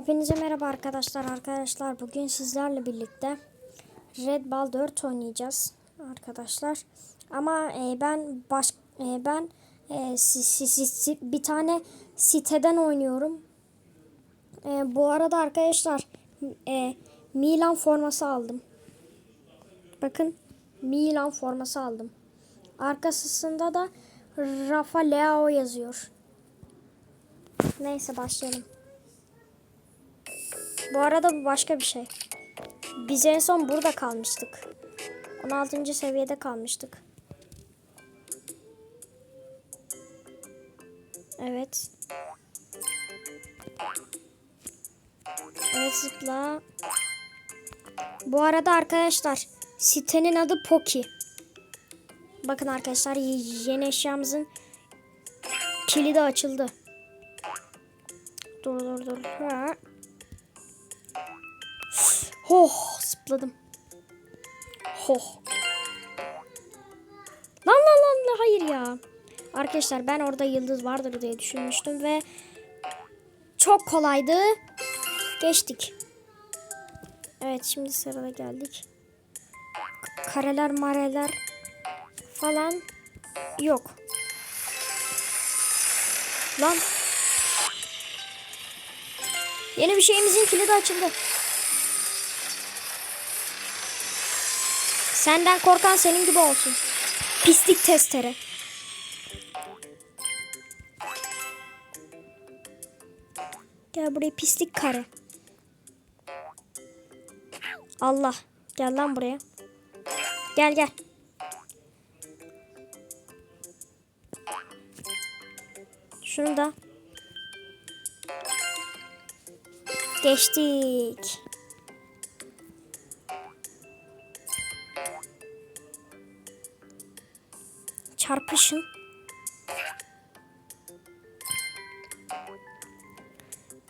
Hepinize merhaba arkadaşlar. Arkadaşlar bugün sizlerle birlikte Red Ball 4 oynayacağız arkadaşlar. Ama e, ben baş e, ben e, si, si, si, si- bir tane siteden oynuyorum. E, bu arada arkadaşlar e, Milan forması aldım. Bakın Milan forması aldım. Arkasında da Rafa Leao yazıyor. Neyse başlayalım. Bu arada bu başka bir şey. Biz en son burada kalmıştık. 16. seviyede kalmıştık. Evet. Evet zıpla. Bu arada arkadaşlar sitenin adı Poki. Bakın arkadaşlar yeni eşyamızın kilidi açıldı. Dur dur dur. Ha. Oh zıpladım. Oh. Lan lan lan hayır ya. Arkadaşlar ben orada yıldız vardır diye düşünmüştüm ve çok kolaydı. Geçtik. Evet şimdi sırada geldik. Kareler mareler falan yok. Lan. Yeni bir şeyimizin kilidi açıldı. Senden korkan senin gibi olsun. Pislik testere. Gel buraya pislik kare. Allah. Gel lan buraya. Gel gel. Şunu da. Geçtik. Çarpışın.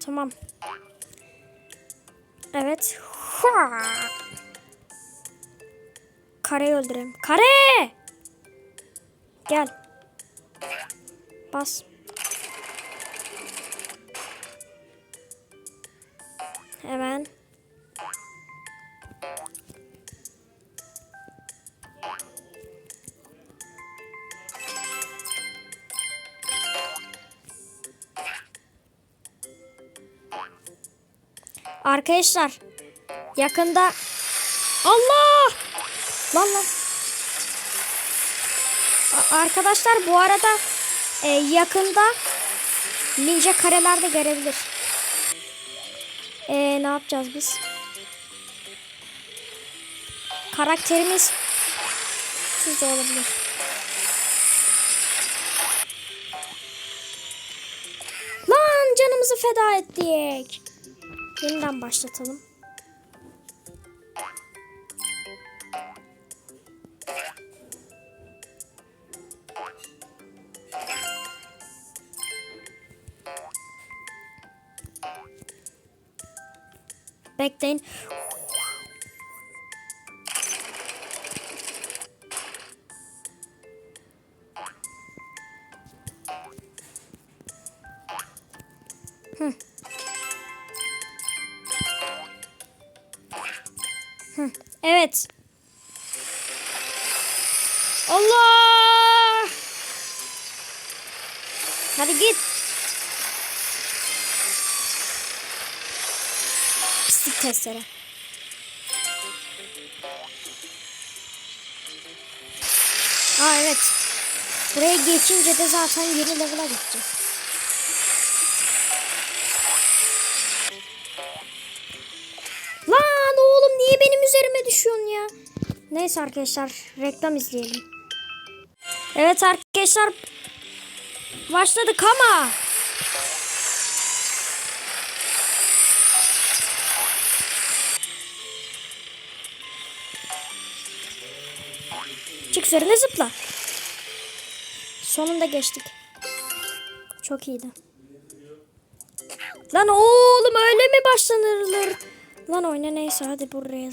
Tamam. Evet. Hua! Kareyi öldürelim. Kare! Gel. Bas. Hemen. Arkadaşlar yakında Allah lan arkadaşlar bu arada e, yakında ninja kareler de gelebilir. E, ne yapacağız biz? Karakterimiz siz olabilir. Lan canımızı feda ettik. Yeniden başlatalım. Bekleyin. Hadi git. Pislik testere. Aa evet. Buraya geçince de zaten yeni level'a gideceğiz. Lan oğlum niye benim üzerime düşüyorsun ya? Neyse arkadaşlar reklam izleyelim. Evet arkadaşlar başladık ama çık üzerine zıpla. Sonunda geçtik. Çok iyiydi. Lan oğlum öyle mi başlanırlar? Lan oyna neyse hadi buraya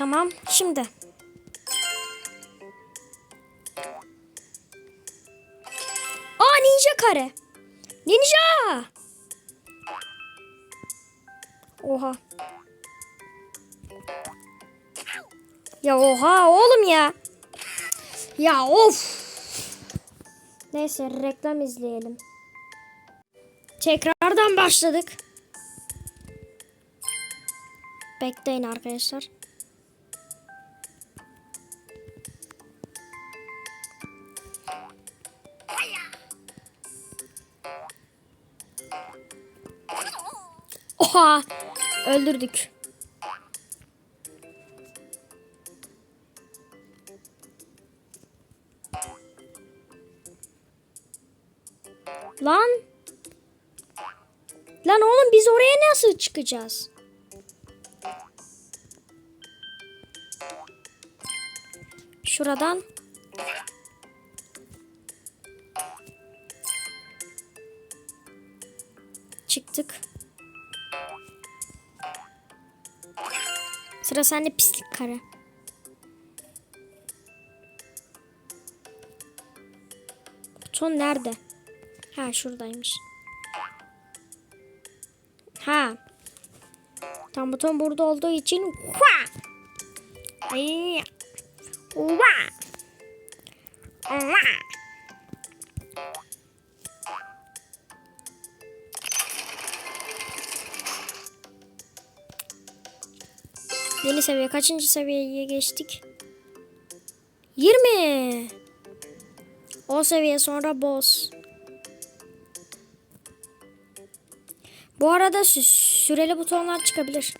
Tamam şimdi. ninja kare. Ninja. Oha. Ya oha oğlum ya. Ya of. Neyse reklam izleyelim. Tekrardan başladık. Bekleyin arkadaşlar. Oha! Öldürdük. Lan! Lan oğlum biz oraya nasıl çıkacağız? Şuradan. Çıktık. Sıra sende pislik kare. Buton nerede? Ha şuradaymış. Ha. Tam buton burada olduğu için Hua! Ay! Hua! Hua! Yeni seviye kaçıncı seviyeye geçtik? 20. O seviye sonra boss. Bu arada sü- süreli butonlar çıkabilir.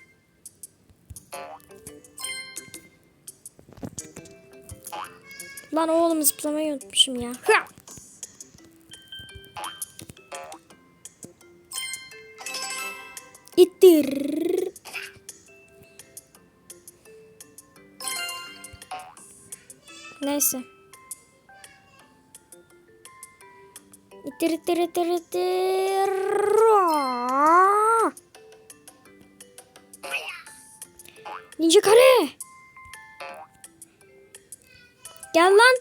Lan oğlum zıplamayı unutmuşum ya. Hıa! İttir. Neyse. İttir ittir ittir ittir. Ninja kare. Gel lan.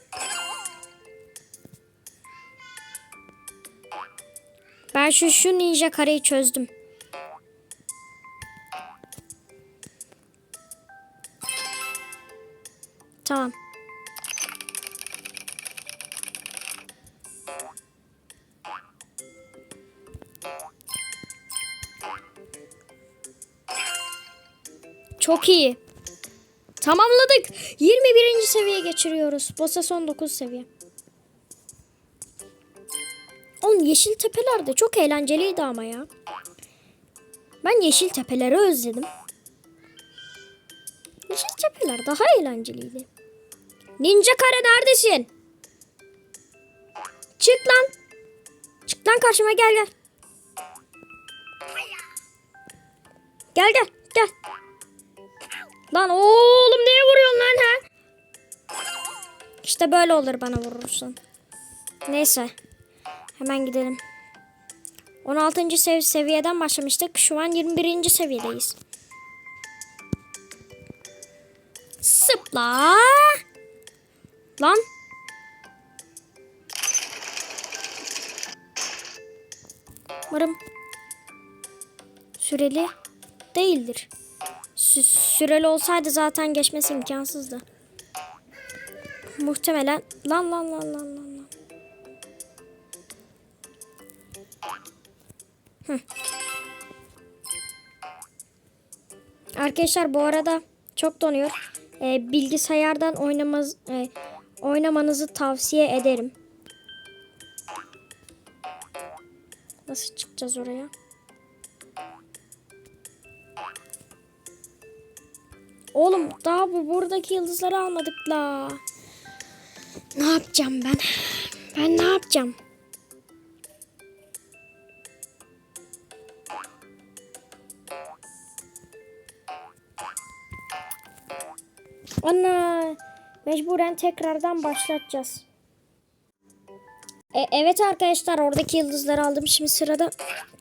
Ben şu şu ninja kareyi çözdüm. Çok iyi. Tamamladık. 21. seviyeye geçiriyoruz. Boss'a son 9 seviye. Oğlum yeşil tepelerde çok eğlenceliydi ama ya. Ben yeşil tepeleri özledim. Yeşil tepeler daha eğlenceliydi. Ninja kare neredesin? Çık lan. Çık lan karşıma gel gel. Gel gel gel. Lan oğlum neye vuruyorsun lan ha? İşte böyle olur bana vurursun. Neyse. Hemen gidelim. 16. sev seviyeden başlamıştık. Şu an 21. seviyedeyiz. Sıpla. Lan. Umarım süreli değildir. Sü- süreli olsaydı zaten geçmesi imkansızdı. Muhtemelen lan lan lan lan lan. lan. Hı. Arkadaşlar bu arada çok donuyor. Ee, bilgisayardan oynamaz, e, oynamanızı tavsiye ederim. Nasıl çıkacağız oraya? Oğlum daha bu buradaki yıldızları almadık la. Ne yapacağım ben? Ben ne yapacağım? Ana mecburen tekrardan başlatacağız. E, evet arkadaşlar oradaki yıldızları aldım. Şimdi sırada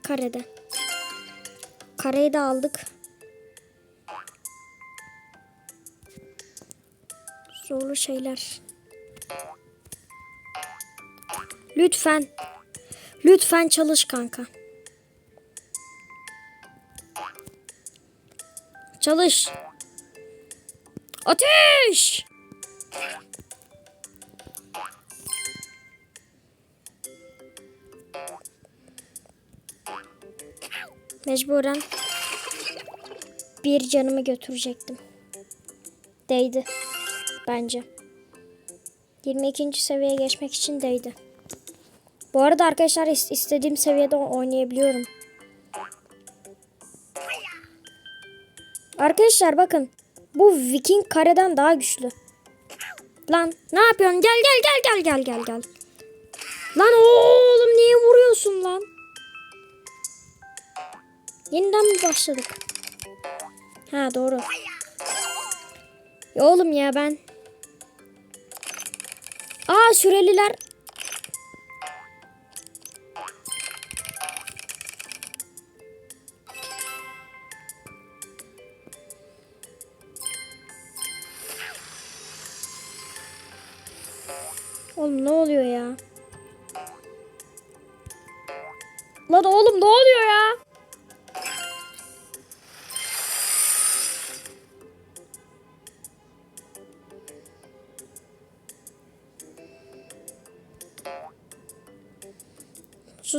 karede. Kareyi de aldık. Zorlu şeyler. Lütfen. Lütfen çalış kanka. Çalış. Ateş! Mecburen bir canımı götürecektim. Değdi. Bence. 22. seviyeye geçmek için değdi. Bu arada arkadaşlar is- istediğim seviyede oynayabiliyorum. Arkadaşlar bakın. Bu Viking kareden daha güçlü. Lan ne yapıyorsun? Gel gel gel gel gel gel gel. Lan oğlum niye vuruyorsun lan? Yeniden mi başladık? Ha doğru. Ya oğlum ya ben. Aa süreliler. Oğlum ne oluyor ya? Lan oğlum ne oluyor ya?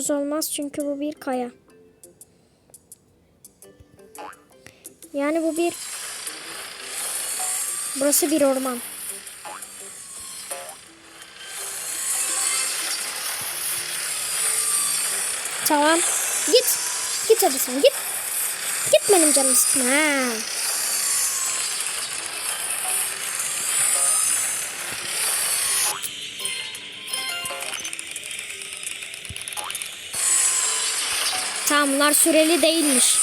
Sus olmaz çünkü bu bir kaya. Yani bu bir... Burası bir orman. Tamam. Git. Git hadi sen git. Git benim canımı sıkma. Ha. Tamam bunlar süreli değilmiş.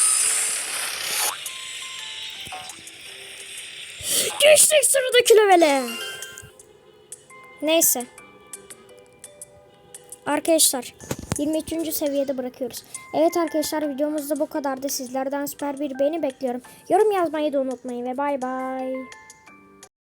Geçtik sıradaki levele. Neyse. Arkadaşlar 23. seviyede bırakıyoruz. Evet arkadaşlar videomuz da bu kadardı. Sizlerden süper bir beğeni bekliyorum. Yorum yazmayı da unutmayın ve bay bay.